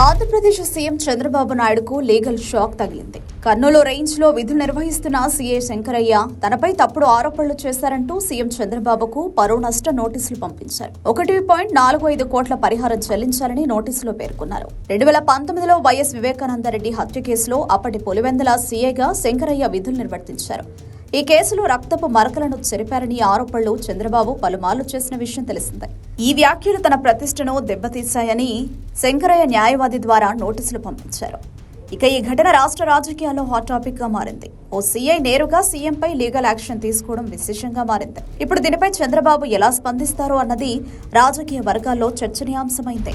Andhra Pradesh CM Chandrababu నాయుడుకు legal shock తగిలింది. కర్నూలు రేంజ్లో విధులు నిర్వహిస్తున్న సీఏ శంకరయ్య తనపై తప్పుడు ఆరోపణలు చేశారంటూ సీఎం చంద్రబాబుకు పరువు నష్ట నోటీసులు పంపించారు. ఒకటి పాయింట్ నాలుగు ఐదు కోట్ల పరిహారం చెల్లించాలని నోటీసులో పేర్కొన్నారు. రెండు వేల పంతొమ్మిదిలో వైఎస్ వివేకానందరెడ్డి హత్య కేసులో అప్పటి పులివెందుల సీఏగా శంకరయ్య విధులు నిర్వర్తించారు. ఈ కేసులో రక్తపు మరకలను చెరిపారని ఆరోపణలు చంద్రబాబు పలుమార్లు చేసిన విషయం తెలిసిందే. ఈ వ్యాఖ్యలు తన ప్రతిష్టను దెబ్బతీశాయని శంకరయ్య న్యాయవాది ద్వారా నోటీసులు పంపించారు. ఇక ఈ ఘటన రాష్ట్ర రాజకీయాల్లో హాట్ టాపిక్గా మారింది. ఓ సీఐ నేరుగా సీఎంపై లీగల్ యాక్షన్ తీసుకోవడం విశేషంగా మారింది. ఇప్పుడు దీనిపై చంద్రబాబు ఎలా స్పందిస్తారో అన్నది రాజకీయ వర్గాల్లో చర్చనీయాంశమైంది.